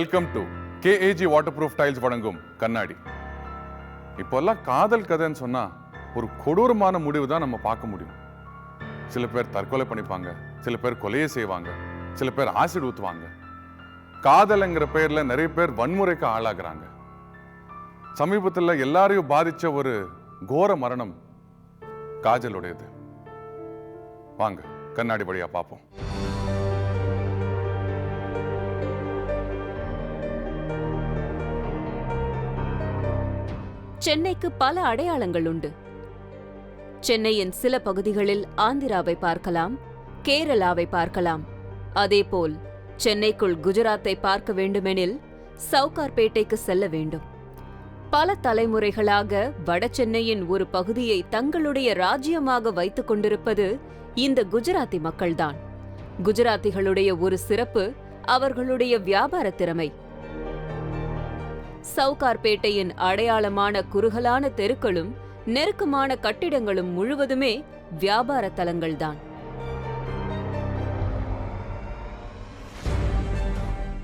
Welcome to KAG waterproof tiles வழங்கும் கண்ணாடி. இப்போல்லாம் காதல் கதைன்னு சொன்னால் ஒரு கொடூரமான முடிவு தான் நம்ம பார்க்க முடியும். சில பேர் தற்கொலை பண்ணிப்பாங்க சில பேர் கொலையை செய்வாங்க சில பேர் ஆசிட் ஊற்றுவாங்க காதல்ங்கிற பேரில் நிறைய பேர் வன்முறைக்கு ஆளாகிறாங்க. சமீபத்தில் எல்லாரையும் பாதித்த ஒரு கோர மரணம் காஜலுடையது. வாங்க கண்ணாடி வழியாக பார்ப்போம். சென்னைக்கு பல அடையாளங்கள் உண்டு சென்னையின் சில பகுதிகளில் ஆந்திராவை பார்க்கலாம் கேரளாவை பார்க்கலாம். அதேபோல் சென்னைக்குள் குஜராத்தை பார்க்க வேண்டுமெனில் சவுகார்பேட்டைக்கு செல்ல வேண்டும். பல தலைமுறைகளாக வட சென்னையின் ஒரு பகுதியை தங்களுடைய ராஜ்யமாக வைத்துக் கொண்டிருப்பது இந்த குஜராத்தி மக்கள்தான். குஜராத்திகளுடைய ஒரு சிறப்பு அவர்களுடைய வியாபார திறமை. சவுகார்பேட்டையின் அடையாளமான குறுகலான தெருக்களும் நெருக்கமான கட்டிடங்களும் முழுவதுமே வியாபார தலங்கள்தான்.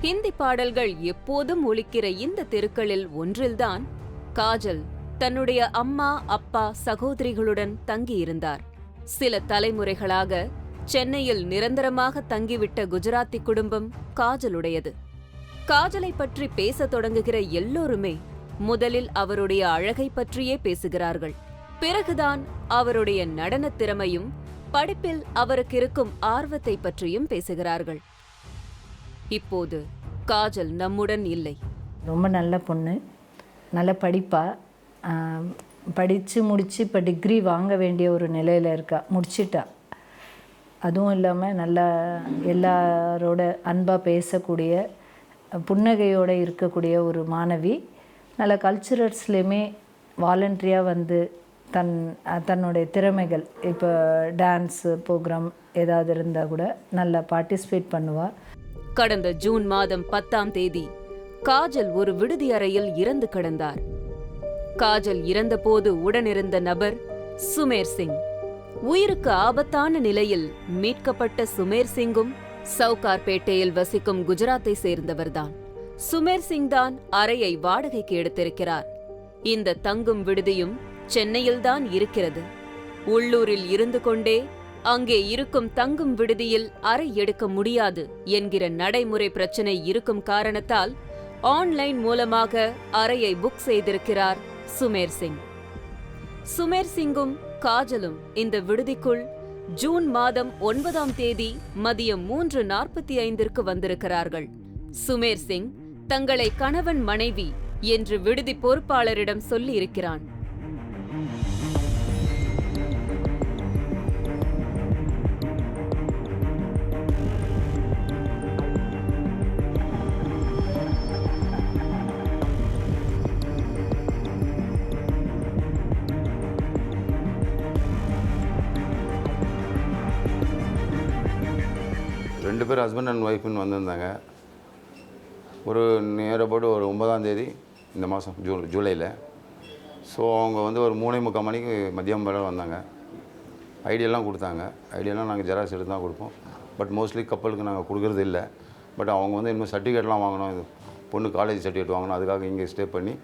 ஹிந்தி பாடல்கள் எப்போதும் ஒலிக்கிற இந்த தெருக்களில் ஒன்றில்தான் காஜல் தன்னுடைய அம்மா அப்பா சகோதரிகளுடன் தங்கியிருந்தார். சில தலைமுறைகளாக சென்னையில் நிரந்தரமாக தங்கிவிட்ட குஜராத்தி குடும்பம் காஜலுடையது. காஜலை பற்றி பேச தொடங்குகிற எல்லோருமே முதலில் அவருடைய அழகை பற்றியே பேசுகிறார்கள். பிறகுதான் அவருடைய நடனத் திறமையும் படிப்பில் அவருக்கு இருக்கும் ஆர்வத்தை பற்றியும் பேசுகிறார்கள். இப்போது காஜல் நம்முடன் இல்லை. ரொம்ப நல்ல பொண்ணு. நல்ல படிப்பா. படித்து முடித்து இப்போ டிகிரி வாங்க வேண்டிய ஒரு நிலையில் இருக்கா. முடிச்சிட்டா. அதுவும் இல்லாமல் நல்லா எல்லாரோட அன்பாக பேசக்கூடிய புன்னகையோடு இருக்கக்கூடிய ஒரு மாணவி நல்ல கல்ச்சுரல்ஸ்லேயுமே வாலண்டரியாக வந்து தன் தன்னுடைய திறமைகள் இப்போ டான்ஸு ப்ரோக்ராம் ஏதாவது இருந்தால் கூட நல்லா பார்ட்டிசிபேட் பண்ணுவாள் கடந்த ஜூன் மாதம் பத்தாம் தேதி காஜல் ஒரு விடுதி அறையில் இறந்து கிடந்தார். காஜல் இறந்தபோது உடனிருந்த நபர் சுமேர் சிங். உயிருக்கு ஆபத்தான நிலையில் மீட்கப்பட்ட சுமேர் சிங்கும் சவுகார்பேட்டையில் வசிக்கும் குஜராத்தை சேர்ந்தவர்தான். சுமேர் சிங் தான் அறையை வாடகைக்கு எடுத்திருக்கிறார். இந்த தங்கும் விடுதியும் சென்னையில்தான் இருக்கிறது. உள்ளூரில் இருந்து கொண்டே அங்கே இருக்கும் தங்கும் விடுதியில் அறை எடுக்க முடியாது என்கிற நடைமுறை பிரச்சனை இருக்கும் காரணத்தால் ஆன்லைன் மூலமாக அறையை புக் செய்திருக்கிறார் சுமேர் சிங். சுமேர் சிங்கும் காஜலும் இந்த விடுதிக்குள் ஜூன் மாதம் ஒன்பதாம் தேதி மதியம் மூன்று நாற்பத்தி ஐந்திற்கு வந்திருக்கிறார்கள். சுமேர் சிங் தங்களை கணவன் மனைவி என்று விடுதி பொறுப்பாளரிடம் சொல்லியிருக்கிறான். ரெண்டு பேர் ஹஸ்பண்ட் அண்ட் ஒய்ஃப்னு வந்திருந்தாங்க. ஒரு நேரப்போட்டு ஒரு ஒன்பதாம் தேதி இந்த மாதம் ஜூ ஜூலையில் ஸோ அவங்க வந்து ஒரு மூணே முக்கால் மணிக்கு மதியம் மேலே வந்தாங்க. ஐடியெல்லாம் கொடுத்தாங்க. ஐடியெல்லாம் நாங்கள் ஜெராக்ஸ் எடுத்து தான் கொடுப்போம். பட் மோஸ்ட்லி கப்பலுக்கு நாங்கள் கொடுக்குறது இல்லை. பட் அவங்க வந்து இன்னும் சர்டிஃபிகேட்லாம் வாங்கணும். இது பொண்ணு காலேஜ் சர்டிஃபிகேட் வாங்கணும். அதுக்காக இங்கே ஸ்டே பண்ணி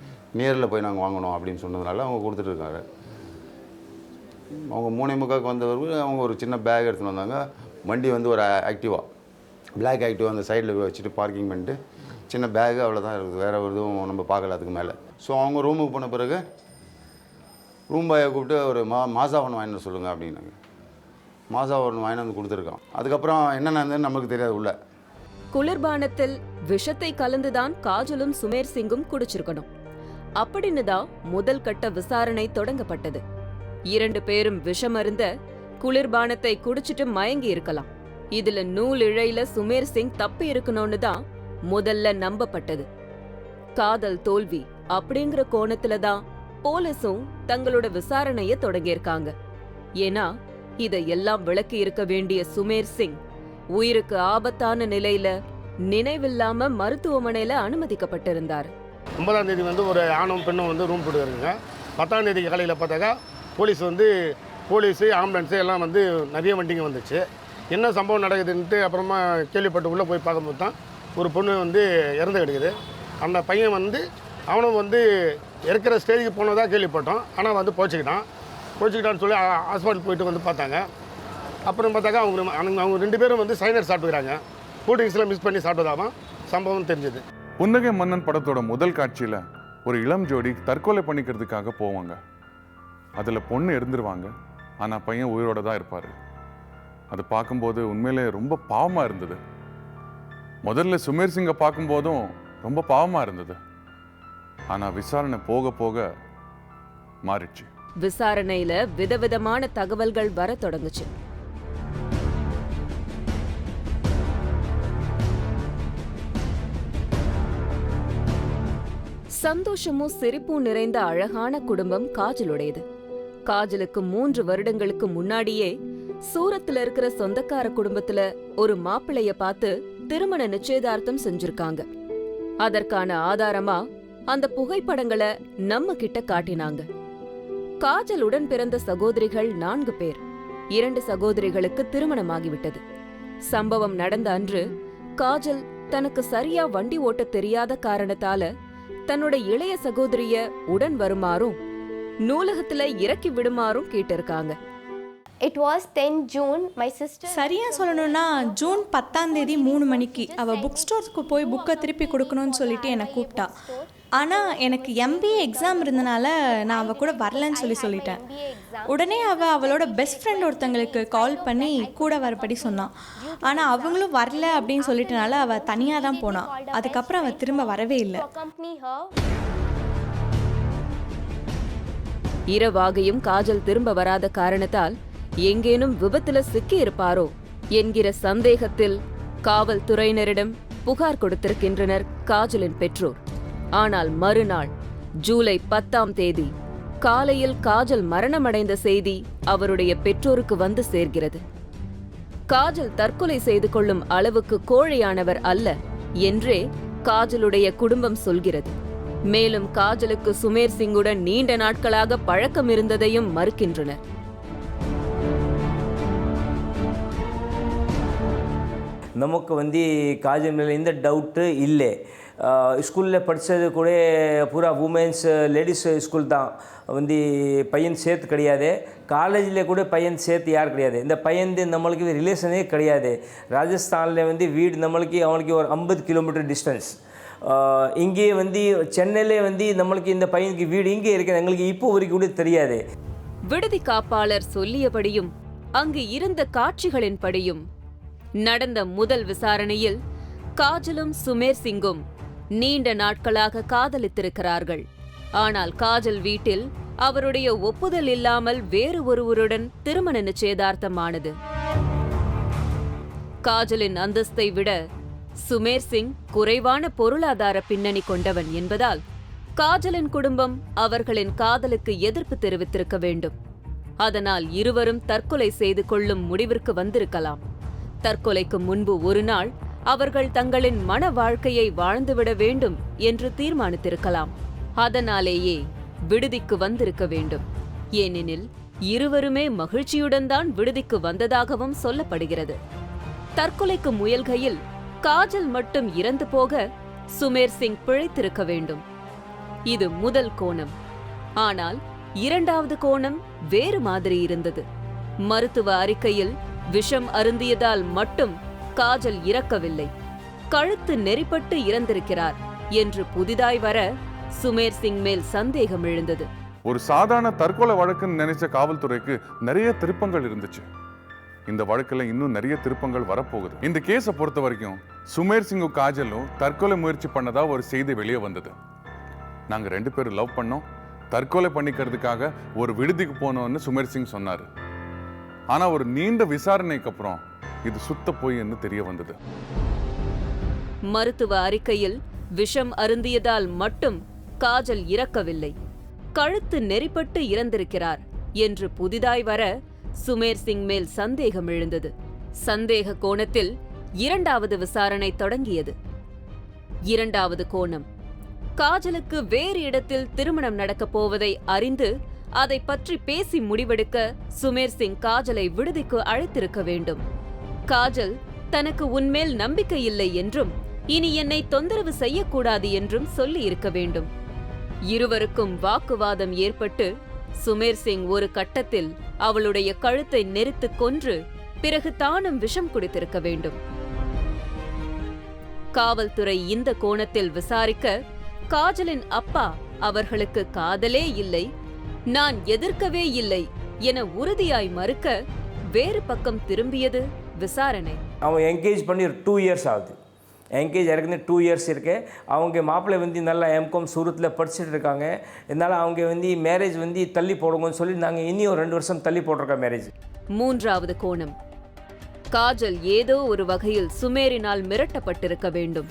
நேரில் போய் நாங்கள் வாங்கணும் அப்படின்னு சொன்னதுனால அவங்க கொடுத்துட்ருக்காங்க அவங்க மூணே முக்காவுக்கு வந்தவர்கள் அவங்க ஒரு சின்ன பேக் எடுத்துன்னு வந்தாங்க. வண்டி வந்து ஒரு ஆக்டிவா பிளாக் ஆகிட்டு அந்த சைடில் வச்சுட்டு பார்க்கிங் பண்ணிட்டு சின்ன பேகு அவ்வளோதான் இருக்குது. வேறு எதுவும் நம்ம பார்க்கல அதுக்கு மேலே. ஸோ அவங்க ரூமுக்கு போன பிறகு ரூம் பாயை கூப்பிட்டு ஒரு மா மாசா ஒன்று வாங்கிட்டு வர சொல்லுங்கள் அப்படின்னாங்க. மாசா ஒன்று வாங்கிட்டு வந்து கொடுத்துருக்கான். அதுக்கப்புறம் என்னென்னு நமக்கு தெரியாது உள்ள. குளிர்பானத்தில் விஷத்தை கலந்துதான் காஜலும் சுமேர் சிங்கும் குடிச்சிருக்கணும். அப்படின்னு தான் முதல் கட்ட விசாரணை தொடங்கப்பட்டது. இரண்டு பேரும் விஷமருந்த குளிர்பானத்தை குடிச்சிட்டு மயங்கி இருக்கலாம். இதுல நூல் இழையில சுமேர் சிங் தப்பி இருக்கணும்னு தான் முதல்ல நம்பப்பட்டது. காதல் தோல்வி அப்படிங்கிற கோணத்துல தான் போலீஸும் தங்களோட விசாரணைய தொடங்கியிருக்காங்க. ஏன்னா இதையெல்லாம் விளக்கி இருக்க வேண்டிய சுமேர் சிங் உயிருக்கு ஆபத்தான நிலையில நினைவில்லாம மருத்துவமனையில அனுமதிக்கப்பட்டிருந்தார். ஒன்பதாம் தேதி வந்து ஒரு ஆணும் பெண்ணும் வந்து ரூம் போட்டுருக்குங்க. பத்தாம் தேதி காலையில் பார்த்தாக்கா போலீஸ் வந்து போலீஸு ஆம்புலன்ஸு எல்லாம் வந்து நிறைய வண்டிங்க வந்துச்சு. என்ன சம்பவம் நடக்குதுன்ட்டு அப்புறமா கேள்விப்பட்டு உள்ளே போய் பார்க்கும்போது தான் ஒரு பொண்ணு வந்து இறந்து கிடக்குது. அந்த பையன் வந்து அவனும் வந்து இருக்கிற ஸ்டேஜுக்கு போனதாக கேள்விப்பட்டோம். ஆனால் வந்து போச்சுக்கிட்டான் போச்சுக்கிட்டான்னு சொல்லி ஹாஸ்பிட்டல் போயிட்டு வந்து பார்த்தாங்க. அப்புறம் பார்த்தாக்கா அவங்க அவங்க அவங்க ரெண்டு பேரும் வந்து சைனர் சாப்பிட்டுக்கிறாங்க. கூல்ட்ரிங்க்ஸில் மிஸ் பண்ணி சாப்பிட்டதாகவும் சம்பவம் தெரிஞ்சது. புன்னகை மன்னன் படத்தோட முதல் காட்சியில் ஒரு இளம் ஜோடி தற்கொலை பண்ணிக்கிறதுக்காக போவாங்க. அதில் பொண்ணு இருந்துருவாங்க. ஆனால் பையன் உயிரோட தான் இருப்பார். அது பார்க்கும்போது உண்மையிலே ரொம்ப பாவமாக இருந்தது. முதல்ல சுமேர் சிங்கை பார்க்கும்போதும் ரொம்ப பாவமாக இருந்தது. ஆனால் விசாரணை போக போக மாறிடுச்சு. விசாரணையில விதவிதமான தகவல்கள் வர தொடங்குச்சு. சந்தோஷமும் சிரிப்பும் நிறைந்த அழகான குடும்பம் காஜலுடையது. காஜலுக்கு மூன்று வருடங்களுக்கு முன்னாடியே சூரத்துல இருக்கிற சொந்தக்கார குடும்பத்துல ஒரு மாப்பிளைய பார்த்து திருமண நிச்சயதார்த்தம் செஞ்சிருக்காங்க. அதற்கான ஆதாரமா அந்த புகைப்படங்களை நம்ம கிட்ட காட்டினாங்க. காஜலுடன் பிறந்த சகோதரிகள் நான்கு பேர். இரண்டு சகோதரிகளுக்கு திருமணமாகிவிட்டது. சம்பவம் நடந்த அன்று காஜல் தனக்கு சரியா வண்டி ஓட்ட தெரியாத காரணத்தால தன்னோட இளைய சகோதரிய உடன் வருமாறும் நூலகத்துல இறக்கி விடுமாறும் கேட்டிருக்காங்க. It was 10 June. My sister. சரியா சொல்லணும்னா ஜூன் பத்தாம் தேதி மூணு மணிக்கு அவள் புக் ஸ்டோருக்கு போய் புக்கை திருப்பி கொடுக்கணும்னு சொல்லிட்டு என்னை கூப்பிட்டா. ஆனால் எனக்கு எம்பிஏ எக்ஸாம் இருந்தனால நான் அவள் கூட வரலன்னு சொல்லி சொல்லிட்டேன். உடனே அவள் அவளோட பெஸ்ட் ஃப்ரெண்ட் ஒருத்தங்களுக்கு கால் பண்ணி கூட வரபடி சொன்னான். ஆனால் அவங்களும் வரல அப்படின்னு சொல்லிட்டனால அவள் தனியாக தான் போனான் அதுக்கப்புறம் அவள் திரும்ப வரவே இல்லை. இரவாகியும் காஜல் திரும்ப வராத காரணத்தால் எங்கேனும் விபத்துல சிக்கி இருப்பாரோ என்கிற சந்தேகத்தில் காவல்துறையினரிடம் புகார் கொடுத்திருக்கின்றனர் காஜலின் பெற்றோர். ஆனால் மறுநாள் ஜூலை பத்தாம் தேதி காலையில் காஜல் மரணமடைந்த செய்தி அவருடைய பெற்றோருக்கு வந்து சேர்கிறது. காஜல் தற்கொலை செய்து கொள்ளும் அளவுக்கு கோழையானவர் அல்ல என்றே காஜலுடைய குடும்பம் சொல்கிறது. மேலும் காஜலுக்கு சுமேர் சிங்குடன் நீண்ட நாட்களாக பழக்கம் இருந்ததையும் மறுக்கின்றனர். நமக்கு வந்து காஜல் மேலே எந்த டவுட்டு இல்லை. ஸ்கூலில் படித்தது கூட பூரா உமன்ஸ் லேடிஸ் ஸ்கூல் தான். வந்து பையன் சேர்த்து கிடையாது. காலேஜில் கூட பையன் சேர்த்து யார் கிடையாது. இந்த பையன் நம்மளுக்கு ரிலேஷனே கிடையாது. ராஜஸ்தானில் வந்து வீடு நம்மளுக்கு அவனுக்கு ஒரு ஐம்பது கிலோமீட்டர் டிஸ்டன்ஸ் இங்கே வந்து சென்னையிலே வந்து நம்மளுக்கு இந்த பையனுக்கு வீடு இங்கே இருக்குது. எங்களுக்கு இப்போ வரைக்கும் கூட தெரியாது. விடுதி காப்பாளர் சொல்லியபடியும் அங்கு இருந்த காட்சிகளின்படியும் நடந்த முதல் விசாரணையில் காஜலும் சுமேர் சிங்கும் நீண்ட நாட்களாக காதலித்திருக்கிறார்கள். ஆனால் காஜல் வீட்டில் அவருடைய ஒப்புதல் இல்லாமல் வேறு ஒருவருடன் திருமண நிச்சயதார்த்தமானது. காஜலின் அந்தஸ்தை விட சுமேர் சிங் குறைவான பொருளாதார பின்னணி கொண்டவன் என்பதால் காஜலின் குடும்பம் அவர்களின் காதலுக்கு எதிர்ப்பு தெரிவித்திருக்க வேண்டும். அதனால் இருவரும் தற்கொலை செய்து கொள்ளும் முடிவிற்கு வந்திருக்கலாம். தற்கொலைக்கு முன்பு ஒரு நாள் அவர்கள் தங்களின் மன வாழ்க்கையை வாழ்ந்துவிட வேண்டும் என்று தீர்மானித்திருக்கலாம். அதனாலேயே விடுதிக்கு வந்திருக்க வேண்டும். ஏனெனில் இருவருமே மகிழ்ச்சியுடன் தான் விடுதிக்கு வந்ததாகவும் சொல்லப்படுகிறது. தற்கொலைக்கு முயல்கையில் காஜல் மட்டும் இறந்து போக சுமேர் சிங் பிழைத்திருக்க வேண்டும். இது முதல் கோணம். ஆனால் இரண்டாவது கோணம் வேறு மாதிரி இருந்தது. மருத்துவ அறிக்கையில் விஷம் அருந்தியதால் மட்டும் காஜல் இறக்கவில்லை. கழுத்து நெறிப்பட்டு இறந்திருக்கிறார் என்று புதிதாய் வர சுமேர் சிங் மேல் சந்தேகம் எழுந்தது. ஒரு சாதாரண தற்கொலை வழக்குன்னு நினைச்ச காவல்துறைக்கு நிறைய திருப்பங்கள் இருந்துச்சு. இந்த வழக்கில் இன்னும் நிறைய திருப்பங்கள் வரப்போகுது. இந்த கேஸை பொறுத்த வரைக்கும் சுமேர் சிங்கும் காஜலும் தற்கொலை முயற்சி பண்ணதா ஒரு செய்தி வெளியே வந்தது. நாங்கள் ரெண்டு பேரும் லவ் பண்ணோம். தற்கொலை பண்ணிக்கிறதுக்காக ஒரு விடுதிக்கு போனோம்னு சுமேர் சிங் சொன்னார். ஆனா ஒரு நீண்ட விசாரணைக்கு அப்புறம் இது சுத்த பொய்ன்னு தெரிய வந்தது. மருத்துவ அறிக்கையில் விஷம் அருந்தியதால் மட்டும் காஜல் இறக்கவில்லை. கழுத்து நெறிப்பட்டு இறந்திருக்கிறார் என்று புதிதாய் வர சுமேர் சிங் மேல் சந்தேகம் எழுந்தது. சந்தேக கோணத்தில் இரண்டாவது விசாரணை தொடங்கியது. இரண்டாவது கோணம். காஜலுக்கு வேறு இடத்தில் திருமணம் நடக்கப் போவதை அறிந்து அதை பற்றி பேசி முடிவெடுக்க சுமேர் சிங் காஜலை விடுதிக்கு அழைத்திருக்க வேண்டும். காஜல் தனக்கு உன்மேல் நம்பிக்கை இல்லை என்றும் இனி என்னை தொந்தரவு செய்யக்கூடாது என்றும் சொல்லி இருக்க வேண்டும். இருவருக்கும் வாக்குவாதம் ஏற்பட்டு சுமேர் சிங் ஒரு கட்டத்தில் அவளுடைய கழுத்தை நெரித்து கொன்று பிறகு தானும் விஷம் குடித்திருக்க வேண்டும். காவல்துறை இந்த கோணத்தில் விசாரிக்க காஜலின் அப்பா அவர்களுக்கு காதலே இல்லை நான் எதிர்க்கவே இல்லை என உறுதியாய் மறுக்க வேறு பக்கம் திரும்பியது விசாரணை. அவன் என்கேஜ் பண்ணி ஒரு டூ இயர்ஸ் ஆகுது. என்கேஜ் ஏற்கனவே டூ இயர்ஸ் இருக்கு. அவங்க மாப்பிள்ளை வந்து நல்லா எம்காம் சூரத்தில் படிச்சுட்டு இருக்காங்க. இதனால் அவங்க வந்து மேரேஜ் வந்து தள்ளி போடுங்கன்னு சொல்லி நாங்கள் இனி ஒரு ரெண்டு வருஷம் தள்ளி போட்டிருக்கோம் மேரேஜ் மூன்றாவது கோணம். காஜல் ஏதோ ஒரு வகையில் சுமேரினால் மிரட்டப்பட்டிருக்க வேண்டும்.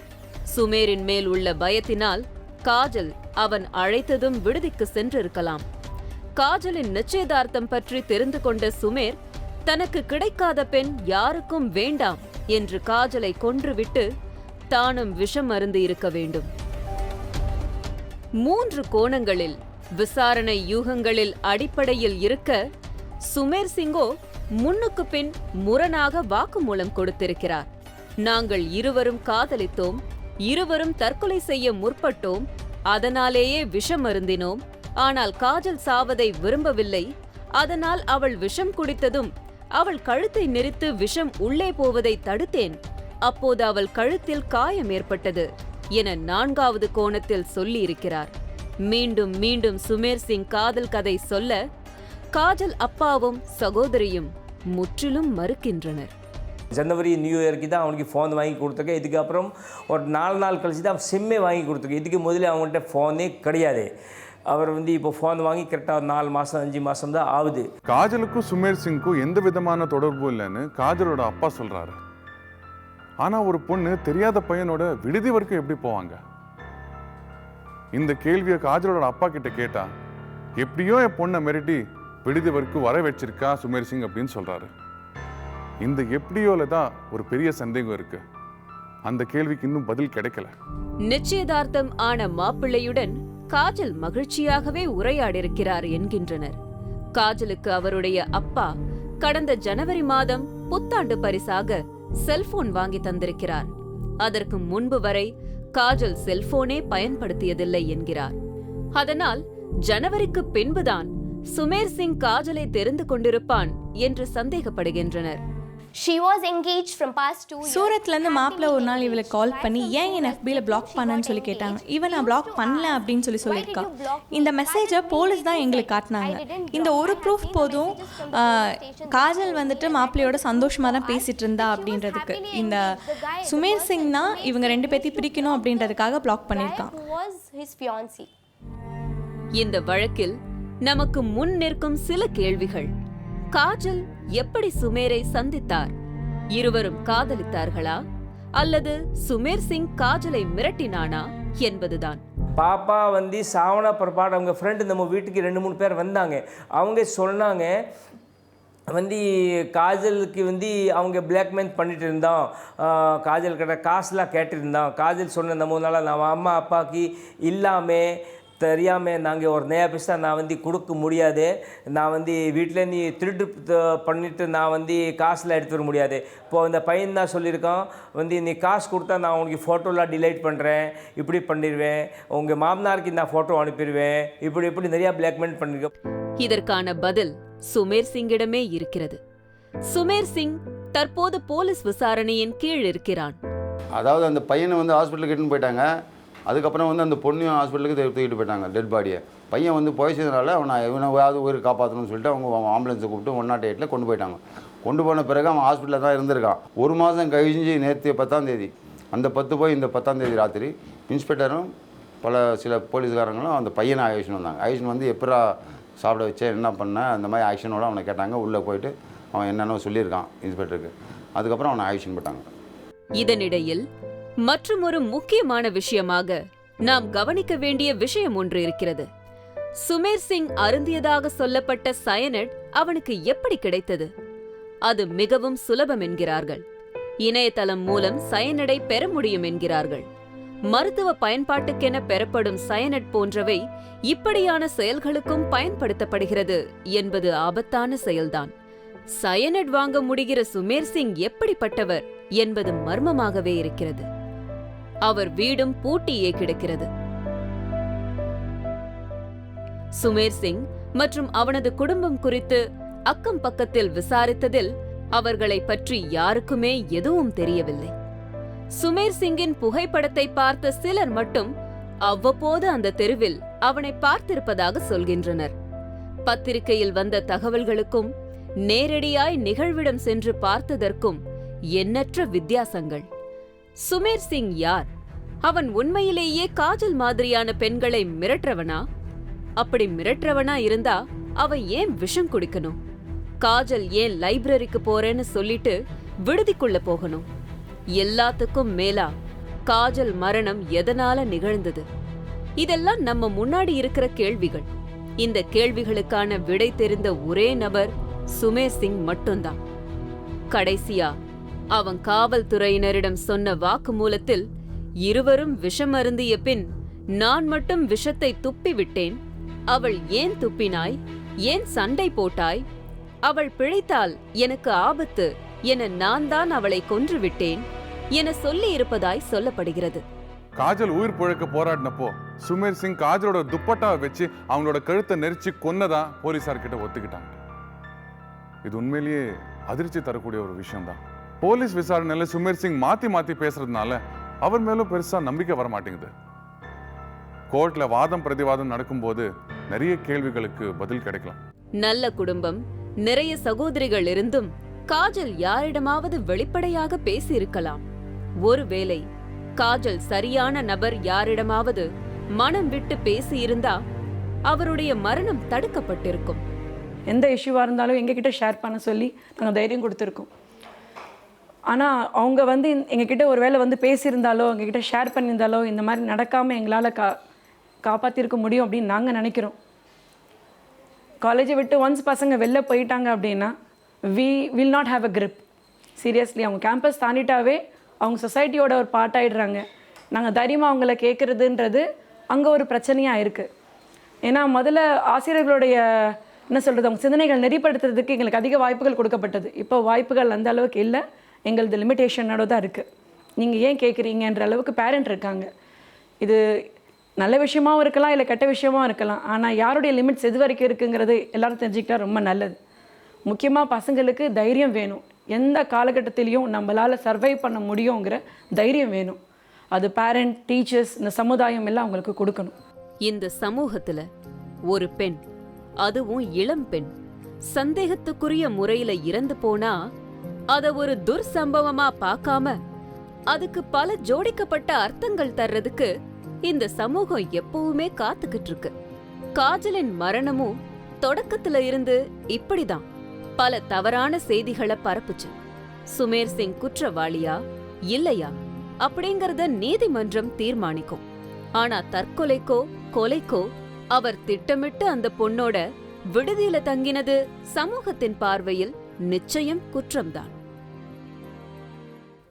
சுமேரின் மேல் உள்ள பயத்தினால் காஜல் அவன் அழைத்ததும் விடுதிக்கு சென்றிருக்கலாம். காஜலின் நிச்சயதார்த்தம் பற்றி தெரிந்து கொண்ட சுமேர் தனக்கு கிடைக்காத பெண் யாருக்கும் வேண்டாம் என்று காஜலை கொன்றுவிட்டு தானும் விஷம் அருந்து இருக்க வேண்டும். மூன்று கோணங்களில் விசாரணை யூகங்களில் அடிப்படையில் இருக்க சுமேர் சிங்கோ முன்னுக்கு பின் முரணாக வாக்குமூலம் கொடுத்திருக்கிறார். நாங்கள் இருவரும் காதலித்தோம் இருவரும் தற்கொலை செய்ய முற்பட்டோம் அதனாலேயே விஷம் அருந்தினோம் ஆனால் காஜல் சாவதை விரும்பவில்லை. அதனால் அவள் விஷம் குடித்ததும் அவள் கழுத்தை நெரித்து விஷம் உள்ளே போவதை தடுத்தேன். அப்போது அவள் கழுத்தில் காயம் ஏற்பட்டது என நான்காவது கோணத்தில் சொல்லியிருக்கிறார். மீண்டும் மீண்டும் சுமேர் சிங் காதல் கதை சொல்ல காஜல் அப்பாவும் சகோதரியும் முற்றிலும் மறுக்கின்றனர். ஜனவரி நியூ இயர்க்கு தான் அவனுக்கு ஃபோன் வாங்கி கொடுத்துருக்கேன். இதுக்கப்புறம் ஒரு நாலு நாள் கழிச்சு தான் சிம்மே வாங்கி கொடுத்துருக்கேன். இதுக்கு முதல்ல அவங்கள்ட்ட ஃபோனே கிடையாது. அவர் வந்து இப்போ ஃபோன் வாங்கி கரெக்டாக நாலு மாதம் அஞ்சு மாதம் தான் ஆகுது. காஜலுக்கும் சுமேர் சிங்க்கும் எந்த விதமான தொடர்பும் இல்லைன்னு காஜலோட அப்பா சொல்றாரு. ஆனா ஒரு பொண்ணு தெரியாத பையனோட விடுதி வரைக்கும் எப்படி போவாங்க? இந்த கேள்வியை காஜலோட அப்பா கிட்ட கேட்டா எப்படியோ என் பொண்ணை மிரட்டி விடுதி வரைக்கும் வர வச்சிருக்கா சுமேர் சிங்? அப்படின்னு சொல்றாரு. இந்த எப்படியோல தான் ஒரு பெரிய சந்தேகம் இருக்கு. அந்த கேள்விக்கு இன்னும் பதில் கிடைக்கல. நிச்சயதார்த்தம் ஆன மாப்பிள்ளையுடன் காஜல் மகிழ்ச்சியாகவே உரையாடிருக்கிறார் என்கின்றனர். காஜலுக்கு அவருடைய அப்பா கடந்த ஜனவரி மாதம் புத்தாண்டு பரிசாக செல்போன் வாங்கி தந்திருக்கிறார். அதற்கு முன்பு வரை காஜல் செல்போனே பயன்படுத்தியதில்லை என்கிறார். அதனால் ஜனவரிக்கு பின்புதான் சுமேர் சிங் காஜலை தெரிந்து கொண்டிருப்பான் என்று சந்தேகப்படுகின்றனர். She was engaged from past two years. சூரத்லேருந்து மாப்பிள்ளை ஒரு நாள் இவளுக்கு கால் பண்ணி ஏன் என் எஃபியில் பிளாக் பண்ணேன்னு சொல்லி கேட்டாங்க. இவன் நான் பிளாக் பண்ணல அப்படின்னு சொல்லி சொல்லியிருக்கா. இந்த மெசேஜை போலீஸ் தான் எங்களுக்கு காட்டினாங்க. இந்த ஒரு ப்ரூஃப் போதும் காஜல் வந்துட்டு மாப்பிள்ளையோட சந்தோஷமாக தான் பேசிட்டு இருந்தா அப்படின்றதுக்கு. இந்த சுமேர் சிங் தான் இவங்க ரெண்டு பேர்த்தையும் பிரிக்கணும் அப்படின்றதுக்காக பிளாக் பண்ணியிருக்கான்? இந்த வழக்கில் நமக்கு முன் நிற்கும் சில கேள்விகள். காஜல் எப்படி சுமேரை சந்தித்தார்? இருவரும் காதலித்தார்களா? அல்லது சுமேர் சிங் காஜலை மிரட்டினானா? என்பதுதான். பாப்பா வந்து சாவனா பிறப்பாடு அவங்க ஃப்ரெண்டு நம்ம வீட்டுக்கு ரெண்டு மூணு பேர் வந்தாங்க. அவங்க சொன்னாங்க வந்து காஜலுக்கு வந்து அவங்க பிளாக்மெயில் பண்ணிட்டு இருந்தோம் காஜல் கிட்ட காசுலாம் கேட்டிருந்தோம் காஜல் சொன்ன நம்ம நாளாக நம்ம அம்மா அப்பாவுக்கு இல்லாமல் தெரியாமல் நாங்கள் ஒரு நயா பைசா நான் வந்து கொடுக்க முடியாது. நான் வந்து வீட்டில் நீ திருட்டு பண்ணிட்டு நான் வந்து காசுலாம் எடுத்து வர முடியாது. இப்போது இந்த பையன் தான் சொல்லியிருக்கான் வந்து நீ காசு கொடுத்தா நான் உனக்கு ஃபோட்டோலாம் டிலைட் பண்ணுறேன் இப்படி பண்ணிடுவேன் உங்கள் மாமனாருக்கு நான் ஃபோட்டோ அனுப்பிடுவேன் இப்படி இப்படி நிறையா பிளாக்மெயில் பண்ணியிருக்கேன் இதற்கான பதில் சுமேர் சிங்கிடமே இருக்கிறது. சுமேர் சிங் தற்போது போலீஸ் விசாரணையின் கீழ் இருக்கிறான். அதாவது அந்த பையனை வந்து ஹாஸ்பிட்டலுக்கு இட்டுன்னு போயிட்டாங்க. அதுக்கப்புறம் வந்து அந்த பொண்ணையும் ஹாஸ்பிட்டலுக்கு தூக்கிட்டு போயிட்டாங்க டெட் பாடியை பையன் வந்து போயிச்சதுனால அவனை இவனை ஏதாவது உயிர் காப்பாற்றணும்னு சொல்லிட்டு அவங்க ஆம்புலன்ஸை கூப்பிட்டு ஒன் நாட் எயிட்டில் கொண்டு போயிட்டாங்க. கொண்டு போன பிறகு அவன் ஹாஸ்பிட்டலில் தான் இருந்திருக்கான். ஒரு மாதம் கழிஞ்சு நேற்று பத்தாம் தேதி அந்த பத்து போய் இந்த பத்தாம் தேதி ராத்திரி இன்ஸ்பெக்டரும் பல சில போலீஸ்காரங்களும் அந்த பையனை ஆக்ஷன் வந்தாங்க. ஆக்ஷன் வந்து எப்படா சாப்பிட வச்சே என்ன பண்ண அந்த மாதிரி ஆக்ஷனோட அவனை கேட்டாங்க. உள்ளே போயிட்டு அவன் என்னென்ன சொல்லியிருக்கான் இன்ஸ்பெக்டருக்கு அதுக்கப்புறம் அவனை ஆக்ஷன் போட்டாங்க. இதனிடையில் மற்றுமொரு முக்கியமான விஷயமாக நாம் கவனிக்க வேண்டிய விஷயம் ஒன்று இருக்கிறது. சுமேர் சிங் அருந்தியதாக சொல்லப்பட்ட சயனட் அவனுக்கு எப்படி கிடைத்தது? அது மிகவும் சுலபம் என்கிறார்கள். இணையதளம் மூலம் சயனடை பெற முடியும் என்கிறார்கள். மருத்துவ பயன்பாட்டுக்கென பெறப்படும் சயனட் போன்றவை இப்படியான செயல்களுக்கும் பயன்படுத்தப்படுகிறது என்பது ஆபத்தான செயல்தான். சயனட் வாங்க முடிகிற சுமேர் சிங் எப்படிப்பட்டவர் என்பது மர்மமாகவே இருக்கிறது. அவர் வீடும் பூட்டியே கிடக்கிறது. சுமேர் சிங் மற்றும் அவனது குடும்பம் குறித்து அக்கம் பக்கத்தில் விசாரித்ததில் அவர்களை பற்றி யாருக்குமே எதுவும் தெரியவில்லை. சுமேர் சிங்கின் புகைப்படத்தை பார்த்த சிலர் மட்டும் அவ்வப்போது அந்த தெருவில் அவனை பார்த்திருப்பதாக சொல்கின்றனர். பத்திரிகையில் வந்த தகவல்களுக்கும் நேரடியாய் நிகழ்விடம் சென்று பார்த்ததற்கும் எண்ணற்ற வித்தியாசங்கள். சுமேர் சிங் யார்? அவன் உண்மையிலேயே காஜல் மாதிரியான பெண்களை மிரட்டுறவனா? அப்படி மிரட்டுறவனா இருந்தா அவன் ஏன் விஷம் குடிக்கணும்? காஜல் ஏன் லைப்ரரிக்கு போறேன்னு சொல்லிட்டு விடுதிக்குள்ள போகணும்? எல்லாத்துக்கும் மேலா காஜல் மரணம் எதனால நிகழ்ந்தது? இதெல்லாம் நம்ம முன்னாடி இருக்கிற கேள்விகள். இந்த கேள்விகளுக்கான விடை தெரிந்த ஒரே நபர் சுமேர் சிங் மட்டும்தான். கடைசியா அவன் காவல்துறையினரிடம் சொன்ன வாக்குமூலத்தில் இருவரும் விஷம் அருந்திய பின் நான் மட்டும் விஷத்தை துப்பி விட்டேன் அவள் ஏன் துப்பினாய்? ஏன் சண்டை போட்டாய்? அவள் பிழைத்தால் எனக்கு ஆபத்து என நான் தான் அவளை கொன்று விட்டேன் என சொல்லி இருப்பதாய் சொல்லப்படுகிறது. காஜல் உயிர் பிழைக்க போராடினப்போ சுமேர் சிங் காஜலோட துப்பட்டாவை வச்சு அவங்களோட கழுத்தை நெரிச்சு கொன்னதா போலீசார் கிட்ட ஒத்துக்கிட்டாங்க. இது உண்மையிலேயே அதிர்ச்சி தரக்கூடிய ஒரு விஷயம்தான். போலீஸ் விசாரணையில சுமேர் சிங் மாத்தி மாத்தி பேசுறதுனால அவர் மேலும் பெருசா நம்பிக்கை வர மாட்டேங்குது கோர்ட்ல வாதம் பிரதிவாதம் நடக்கும்போது நிறைய கேள்விகளுக்கு பதில் கிடைக்கலாம். நல்ல குடும்பம் நிறைய சகோதரிகள் இருந்தும் காஜல் யாரிடமாவது வெளிப்படையாக பேசியிருக்கலாம். ஒருவேளை காஜல் சரியான நபர் யாரிடமாவது மனம் விட்டு பேசியிருந்தா அவருடைய மரணம் தடுக்கப்பட்டிருக்கும். எந்த இஷ்யூவாக இருந்தாலும் எங்ககிட்ட ஷேர் பண்ண சொல்லி நாங்கள் தைரியம் கொடுத்துருக்கோம். ஆனால் அவங்க வந்து எங்ககிட்ட ஒரு வேளை வந்து பேசியிருந்தாலோ எங்ககிட்ட ஷேர் பண்ணியிருந்தாலோ இந்த மாதிரி நடக்காமல் எங்களால் கா காப்பாற்றிருக்க முடியும் அப்படின்னு நாங்கள் நினைக்கிறோம். காலேஜை விட்டு ஒன்ஸ் பசங்க வெளில போயிட்டாங்க அப்படின்னா we will not have a grip seriously அவங்க கேம்பஸ் தாண்டிட்டாவே அவங்க சொசைட்டியோட ஒரு பார்ட் ஆயிடுறாங்க நாங்கள் தைரியமாக அவங்கள கேட்குறதுன்றது அங்கே ஒரு பிரச்சனையாக இருக்குது ஏன்னா முதல்ல ஆசிரியர்களுடைய என்ன சொல்கிறது அவங்க சிந்தனைகள் நெறிப்படுத்துறதுக்கு எங்களுக்கு அதிக வாய்ப்புகள் கொடுக்கப்பட்டது. இப்போ வாய்ப்புகள் அந்த அளவுக்கு இல்லை. எங்களது லிமிட்டேஷனோட தான் இருக்குது நீங்கள் ஏன் கேட்குறீங்கன்ற அளவுக்கு பேரண்ட் இருக்காங்க. இது நல்ல விஷயமாவும் இருக்கலாம் இல்லை கெட்ட விஷயமாகவும் இருக்கலாம். ஆனால் யாருடைய லிமிட்ஸ் எது வரைக்கும் இருக்குங்கிறது எல்லோரும் தெரிஞ்சுக்கிட்டா ரொம்ப நல்லது. முக்கியமாக பசங்களுக்கு தைரியம் வேணும். எந்த காலகட்டத்திலையும் நம்மளால் சர்வை பண்ண முடியுங்கிற தைரியம் வேணும். அது பேரண்ட் டீச்சர்ஸ் இந்த சமுதாயம் எல்லாம் அவங்களுக்கு கொடுக்கணும். இந்த சமூகத்தில் ஒரு பெண் அதுவும் இளம் பெண் சந்தேகத்துக்குரிய முறையில் இறந்து போனா அத ஒரு துர்சம்பவமா பார்க்காம அதுக்கு பல ஜோடிக்கப்பட்ட அர்த்தங்கள் தர்றதுக்கு இந்த சமூகம் எப்பவுமே காத்துக்கிட்டு இருக்கு காஜலின் மரணமும் தொடக்கத்துல இருந்து இப்படிதான். பல தவறான செய்திகளை பரப்புச்சு. சுமேர் சிங் குற்றவாளியா? இல்லையா? அப்படிங்கறத நீதிமன்றம் தீர்மானிக்கும். ஆனா தற்கொலைக்கோ கொலைக்கோ அவர் திட்டமிட்டு அந்த பொண்ணோட விடுதியில தங்கினது சமூகத்தின் பார்வையில் நிச்சயம் குற்றம்தான்.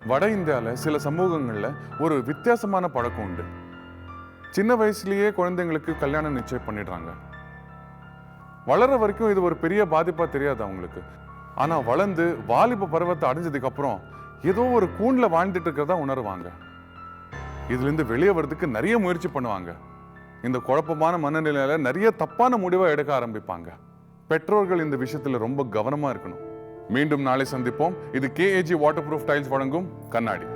வட இந்தியாவில் சில சமூகங்கள்ல ஒரு வித்தியாசமான பழக்கம் உண்டு. சின்ன வயசுலயே குழந்தைங்களுக்கு கல்யாணம் நிச்சயம் பண்ணிடுறாங்க. வளர வரைக்கும் இது ஒரு பெரிய பாதிப்பா தெரியாது அவங்களுக்கு. ஆனால் வளர்ந்து வாலிப பருவத்தை அடைஞ்சதுக்கு அப்புறம் ஏதோ ஒரு கூண்டில் வாழ்ந்துட்டு இருக்கிறதா உணருவாங்க. இதுல இருந்து வெளியே வர்றதுக்கு நிறைய முயற்சி பண்ணுவாங்க. இந்த குழப்பமான மனநிலையில் நிறைய தப்பான முடிவை எடுக்க ஆரம்பிப்பாங்க. பெற்றோர்கள் இந்த விஷயத்துல ரொம்ப கவனமா இருக்கணும். மீண்டும் நாளை சந்திப்போம். இது கேஏஜி வாட்டர் ப்ரூஃப் டைல்ஸ் வழங்கும் கண்ணாடி.